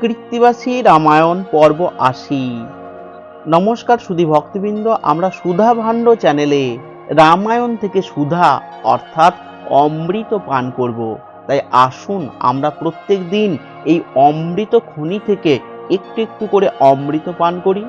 কৃত্তিবাসী রামায়ণ পর্ব আশি। নমস্কার সুধী ভক্তবৃন্দ, আমরা সুধা ভাণ্ড চ্যানেলে রামায়ণ থেকে সুধা অর্থাৎ অমৃত পান করব। তাই আসুন আমরা প্রত্যেক দিন এই অমৃত খনি থেকে একটু একটু করে অমৃত পান করি।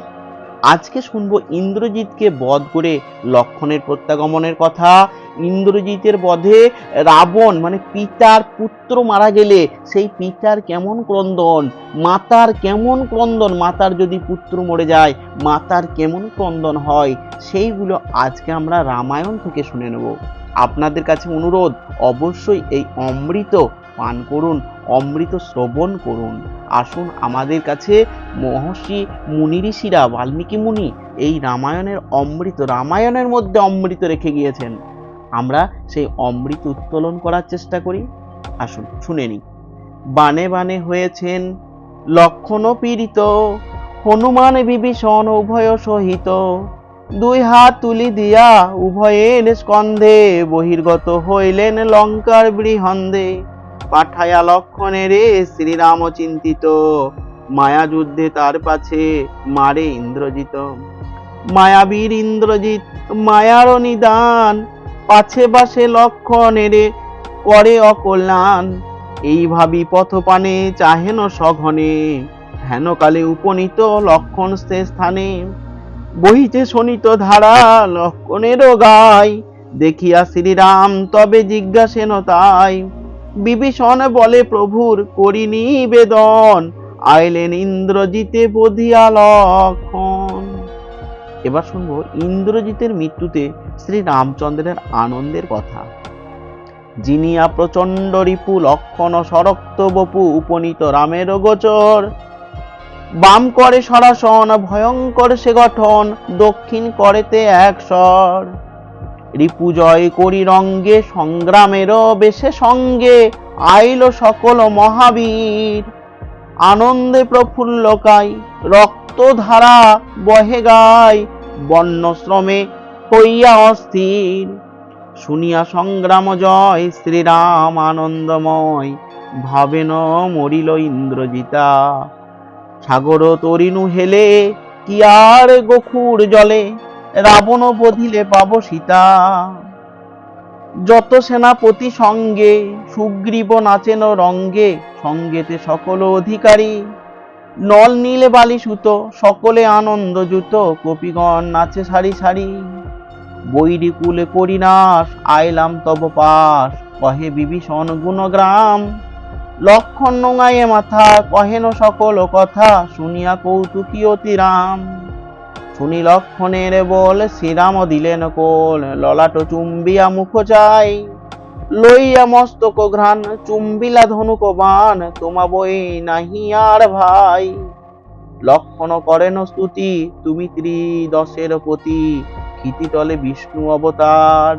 আজকে শুনব ইন্দ্রজিৎকে বধ করে লক্ষণের প্রত্যাগমনের কথা ইন্দ্রজিতের বধে রাবণ মানে পিতার পুত্র মারা গেলে, সেই পিতার কেমন ক্রন্দন? মাতার কেমন ক্রন্দন? মাতার যদি পুত্র মরে যায়, মাতার কেমন ক্রন্দন হয়? সেইগুলো আজকে আমরা রামায়ণ থেকে শুনে নেব। আপনাদের কাছে অনুরোধ, অবশ্যই এই অমৃত পান করুন, অমৃত শ্রবণ করুন। আসুন আমাদের কাছে মহর্ষি মুনি ঋষিরা, বাল্মীকি মুনি, এই রামায়ণের অমৃত, রামায়ণের মধ্যে অমৃত রেখে গিয়েছেন। আমরা সেই অমৃত উত্তোলন করার চেষ্টা করি। আসুন, শুনে নিই। বানে বানে হয়েছেন লক্ষণ পীড়িত, হনুমান বিভীষণ উভয় সহিত। দুই হাত তুলি দিয়া উভয়ের স্কন্ধে বহির্গত হইলেন লঙ্কার বৃহন্দে। পাঠায়া লক্ষণের শ্রীরাম চিন্তিত, মায়া যুদ্ধে তার পাছে মারে ইন্দ্রজিত মায়াবীর ইন্দ্রজিৎ, মায়ার নিদান পাছে বাসে লক্ষণের করে অকল্যাণ। এই ভাবি পথপানে চাহেন সঘনে হেন কালে উপনীত লক্ষণ সে স্থানে। বহিতে শোনিত ধারা লক্ষণেরও গায়, দেখিয়া শ্রীরাম তবে জিজ্ঞাসেন তাই, বিভীষণ বলে প্রভুর করি নিবেদন আইলেন ইন্দ্রজিতে বধিয়া লক্ষণ। এবার শুনব ইন্দ্রজিতের মৃত্যুতে শ্রী রামচন্দ্রের আনন্দের কথা। জিনিয়া প্রচণ্ড রিপু লক্ষণ সরক্ত বপু উপনীত রামের গোচর। বাম করে সরাসন, ভয়ঙ্কর সে গঠন, দক্ষিণ করেতে এক স্বর। রিপু জয় করি রঙ্গে সংগ্রামেরও বেশে সঙ্গে, আইল সকল মহাবীর। আনন্দে প্রফুল্লকাই রক্তধারা বহে গায় বর্ণশ্রমে হইয়া অস্থির। শুনিয়া সংগ্রাম জয়, শ্রীরাম আনন্দময়, ভাবেন মরিল ইন্দ্রজিতা। সাগর তরিণু হেলে, কি আর গোখুর জলে, রাবণ বধিলে পাব সীতা। যত সেনাপতি সঙ্গে, সুগ্রীব নাচেন রঙ্গে, সঙ্গেতে সকল অধিকারী নল নীলে বালি সুতো, সকলে আনন্দ জুত, কপিগণ নাচে সারি সারি। বৈরি কুলে করিনাশ আইলাম তব পাশ, কহে বিভীষণ গুণ গুণগ্রাম। লক্ষণ নোঙাইয়ে মাথা, কহেন সকল কথা, শুনিয়া কৌতুকী অতি রাম শুনি লক্ষণের বল, শ্রীরাম দিলেন কোল, ললাট চুম্বিয়া মুখ চাই লইয়া মস্তক ঘ্রাণ, চুম্বিলা ধনুক বান তোমা বই নাহি আর ভাই। লক্ষণ করেন স্তুতি, তুমি ত্রিদশের পতি ক্ষিতিতলে বিষ্ণু অবতার।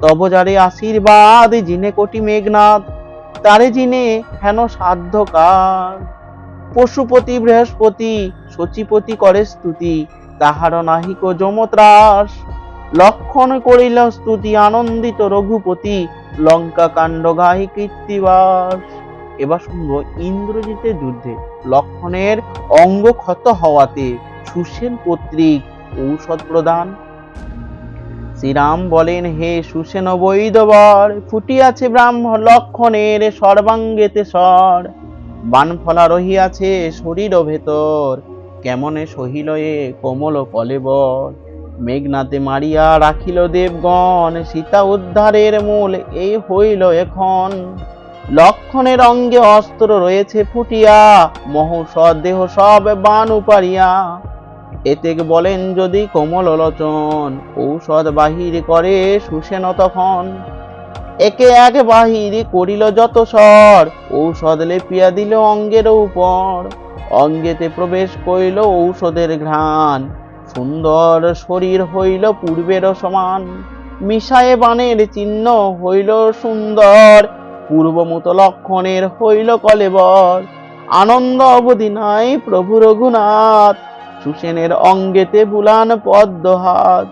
তব যারে আশীর্বাদ, জিনে কোটি মেঘনাথ তারে জিনে হেন সাধ্যকার। পশুপতি, বৃহস্পতি সচিপতি করে স্তুতি তাহার নাহিক যমত্রাস লক্ষণ করিল স্তুতি আনন্দিত রঘুপতি লঙ্কা কাণ্ড গাহি কীর্তিবাস। এবার শুনব ইন্দ্রজিতের যুদ্ধে। লক্ষণের অঙ্গ ক্ষত হওয়াতে সুসেন কর্তৃক ঔষধ প্রদান। শ্রীরাম বলেন, হে সুসেন বৈদবর ফুটিয়াছে ব্রাহ্ম লক্ষণের সর্বাঙ্গেতে স্বর। বানফলা রহিয়াছে শরীর ভেতর, কেমনে সহিল এ কোমল কলেবর? মেঘনাতে মারিয়া রাখিল দেবগণ, সীতা উদ্ধারের মূল এই হইল এখন। লক্ষণের অঙ্গে অস্ত্র রয়েছে ফুটিয়া মহৌষধ দেহ সব বান উপারিয়া এতে বলেন যদি কোমল লোচন, ঔষধ বাহির করে সুসেন তখন। একে এক বাহির করিল যত স্বর, ঔষধ লেপিয়া দিল অঙ্গের উপর। অঙ্গেতে প্রবেশ করিল ঔষধের ঘ্রাণ। সুন্দর শরীর হইল পূর্বের সমান, মিশায়ে বাণের চিহ্ন হইল সুন্দর পূর্বমত লক্ষণের হইল কলেবর। আনন্দ অবধি নাই প্রভু রঘুনাথ, সুসেনের অঙ্গেতে বুলান পদ্ম হাত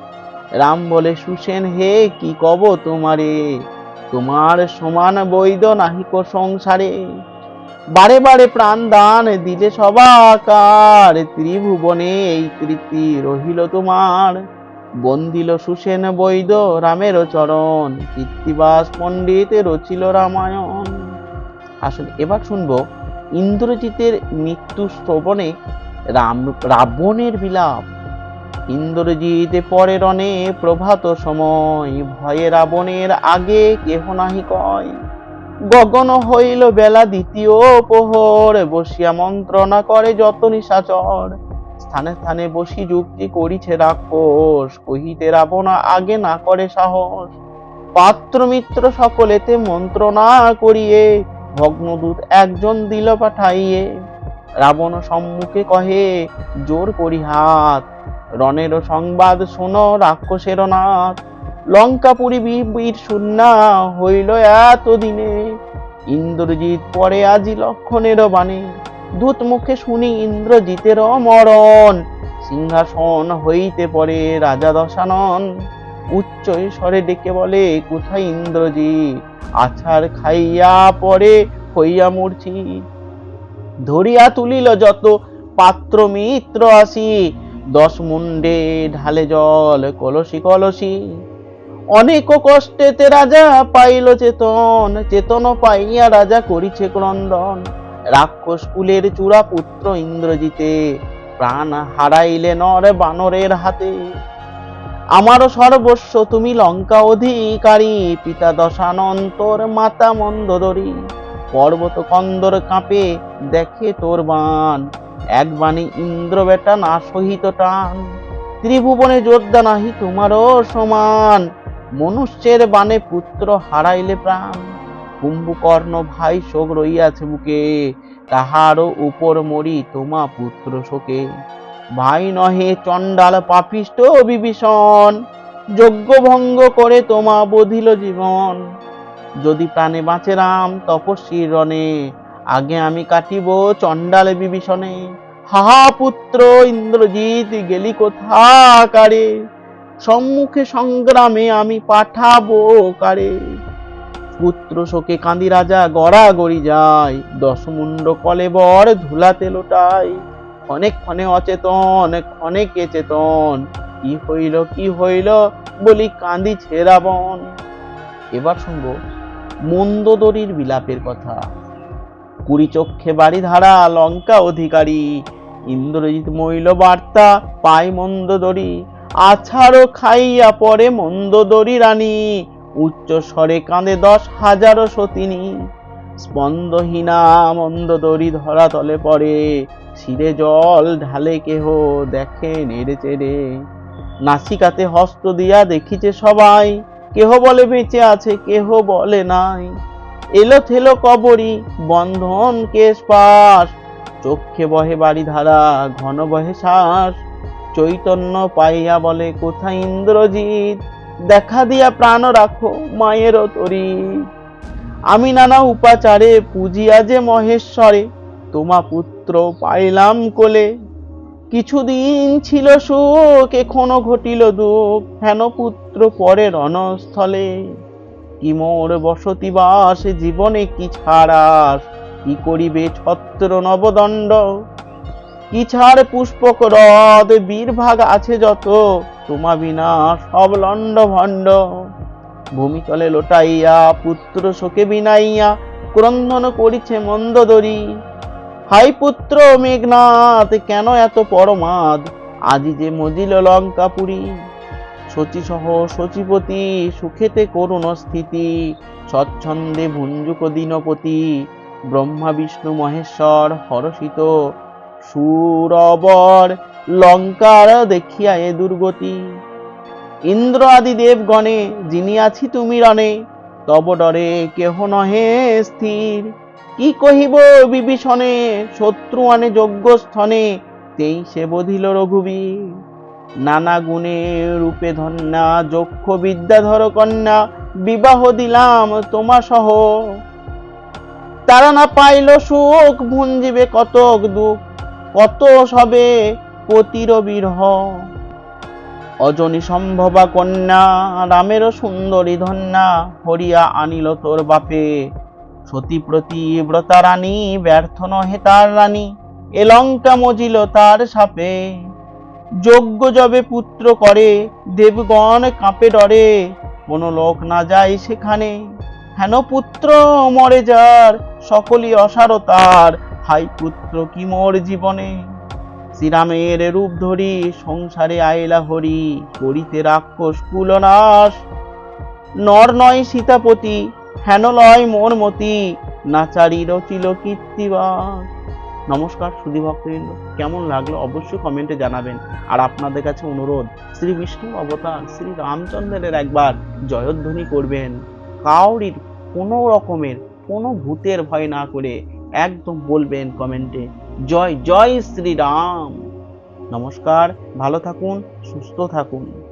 রাম বলে, সুসেন, হে, কি কব তোমারে? তোমার সমান বৈদ নাহিক সংসারে। বারে বারে প্রাণ দান দিলে সবাকার। ত্রিভুবনে এই কীর্তি রহিল তোমার। বন্দিল সুসেন বৈদ রামের চরণ। কীর্তিবাস পণ্ডিত রচিল রামায়ণ। আসুন, এবার শুনব ইন্দ্রজিতের মৃত্যু শ্রবণে রাম, রাবণের বিলাপ। ইন্দ্রজিৎ পরে রণে প্রভাত সময়। ভয়ে রাবণের আগে কেহ নাহি কয়। গগন হইল বেলা দ্বিতীয় প্রহর, বসিয়া মন্ত্রণা করে যত নিশাচর স্থানে স্থানে বসি যুক্তি করিছে রাক্ষস, কহিতে রাবণ, আগে না করে সাহস। পাত্র মিত্র সকলেতে মন্ত্রণা করিয়ে, ভগ্নদূত একজন দিল পাঠাইয়ে। রাবণ সম্মুখে কহে, জোর করি হাত রণের সংবাদ শোনো, রাক্ষসের নাথ লঙ্কাপুরী বীর শূন্যা হইল এতদিনে। ইন্দ্রজিৎ পরে আজি লক্ষণের বাণী। দূত মুখে শুনি ইন্দ্রজিতের মরণ। সিংহাসন হইতে পরে রাজা দশানন। উচ্চ স্বরে ডেকে বলে, কোথায় ইন্দ্রজিৎ? আছাড় খাইয়া পরে হইয়া মূর্ছি। ধরিয়া তুলিল যত পাত্র মিত্র আসি। দশ মুন্ডে ঢালে জল কলসি কলসি। অনেক কষ্টেতে রাজা পাইল চেতন চেতন পাইয়া রাজা করিছে ক্রন্দন। রাক্ষস কুলের চূড়া পুত্র ইন্দ্রজিতে প্রাণ হারাইলে নর বানরের হাতে। আমারও সর্বস্ব তুমি লঙ্কা অধিকারী, পিতা দশানন্তর মাতা মন্দোদরী। পর্বত কন্দর কাঁপে, দেখে তোর বান। এক বাণী ইন্দ্র বেটা না সহিত টান। ত্রিভুবনে যোদ্ধা নাহি তোমারও সমান। মনুষ্যের বানে পুত্র হারাইলে প্রাণ। কুম্ভকর্ণ ভাই শোক রইয়াছে বুকে, তাহারও উপর মরি তোমা পুত্র শোকে। ভাই নহে চণ্ডাল পাপিষ্ট বিভীষণ যজ্ঞ ভঙ্গ করে তোমা বধিল জীবন। যদি প্রাণে বাঁচে রাম তপস্বীর রণে, আগে আমি কাটিব চণ্ডাল বিভীষণে। হাহা পুত্র, ইন্দ্রজিৎ, গেলি কোথা কারে সম্মুখে সংগ্রামে আমি পাঠাবো কারে। পুত্র শোকে কাঁদি রাজা গড়া গড়ি যায়। দশমুণ্ড কলেবর ধুলাতে লোটায় ক্ষণে ক্ষণে অচেতন ক্ষণেকে চেতন? কি হইল কি হইল বলি কান্দি ছেড়াবন এবার শুনব মন্দোদরীর বিলাপের কথা। কুড়ি চক্ষে বাড়ি ধারা লঙ্কা অধিকারী। ইন্দ্রজিৎ মইল বার্তা পাই মন্দোদরী। আছাড়ো খাইয়া পরে মন্দোদরী রানী। উচ্চ স্বরে কাঁদে দশ হাজারো সতিনী। স্পন্দহীনা মন্দোদরী ধরা তলে পড়ে। শিরে জল ঢালে কেহ দেখে নেড়ে চেড়ে। নাসিকাতে হস্ত দিয়া দেখিছে সবাই। কেহ বলে বেঁচে আছে, কেহ বলে নাই। এলো থেলো কবরি, বন্ধন কেশ পাশ। চক্ষে বহে বাড়ি ধারা ঘন বহে শ্বাস। চৈতন্য পাইয়া বলে, কোথায় ইন্দ্রজিৎ? দেখা দিয়া প্রাণ রাখো মায়ের তরি। আমি নানা উপাচারে পূজিয়া যে মহেশ্বরে, তোমা পুত্র পাইলাম কোলে। কিছুদিন ছিল সুখ, এখনও ঘটিল দুঃখ। হেন পুত্র পরে রণস্থলে। কি মোর বসতি বাস, জীবনে কি ছাড়াস? কি করিবে ছত্র নবদণ্ড? কি ছাড় পুষ্পক হ্রদ বীরভাগ আছে যত, তোমা বিনা সব লণ্ড ভণ্ড। ভূমিতলে লোটাইয়া, পুত্র শোকে বিনাইয়া, ক্রন্দন করিছে মন্দদরি হাই পুত্র মেঘনাথ, কেন এত পরমাদ? আজি যে মজিল লঙ্কাপুরী। শচী সহ শচীপতি, সুখেতে করুণ স্থিতি। স্বচ্ছন্দে ভুঞ্জুক দিনপতি, ব্রহ্মা, বিষ্ণু, মহেশ্বর, হরষিত। সুরবর লঙ্কার দেখিয়া এ দুর্গতি। ইন্দ্র আদি দেবগণে, যিনি আছি তুমি রণে, তব ডরে কেহ নহে স্থির। কি কহিব বিভীষণে, শত্রু আনে যজ্ঞ স্থনে, তেই সে বধিল রঘুবীর। নানা গুণে রূপে ধন্যা, যক্ষ বিদ্যাধর কন্যা, বিবাহ দিলাম তোমা সহ। তারা না পাইল সুখ, ভুঞ্জিবে কতক দুঃখ কত সবে পতির বিরহ অজনী সম্ভবা কন্যা, রামের সুন্দরী ধন্যা, হরিয়া আনিল তোর বাপে। সতী প্রতিব্রতা রানী ব্যর্থ নহে তার রানী, এ লঙ্কা মজিল তার সাপে। যোগ্য যবে পুত্র করে, দেবগণ কাঁপে ডরে, কোনো লোক না যায় সেখানে। হেন পুত্র মরে যার, সকলই অসার তার হাই পুত্র কি মোর জীবনে? শ্রীরামের রূপ ধরি সংসারে আইলা হরি, করিতে রাক্ষস কুলনাশ। নর নয় সীতাপতি, হেন লয় মোর মতি নাচারি রচিল কীর্তিবাস নমস্কার, সুধী কেমন লাগল অবশ্যই কমেন্টে জানাবেন। আর আপনাদের কাছে অনুরোধ, শ্রী বিষ্ণু অবতার শ্রী রামচন্দ্রের একবার জয়ধ্বনি করবেন। কাউরির কোনো রকমের কোনো ভূতের ভয় না করে একদম বলবেন কমেন্টে। জয় জয় শ্রীরাম। নমস্কার ভালো থাকুন সুস্থ থাকুন।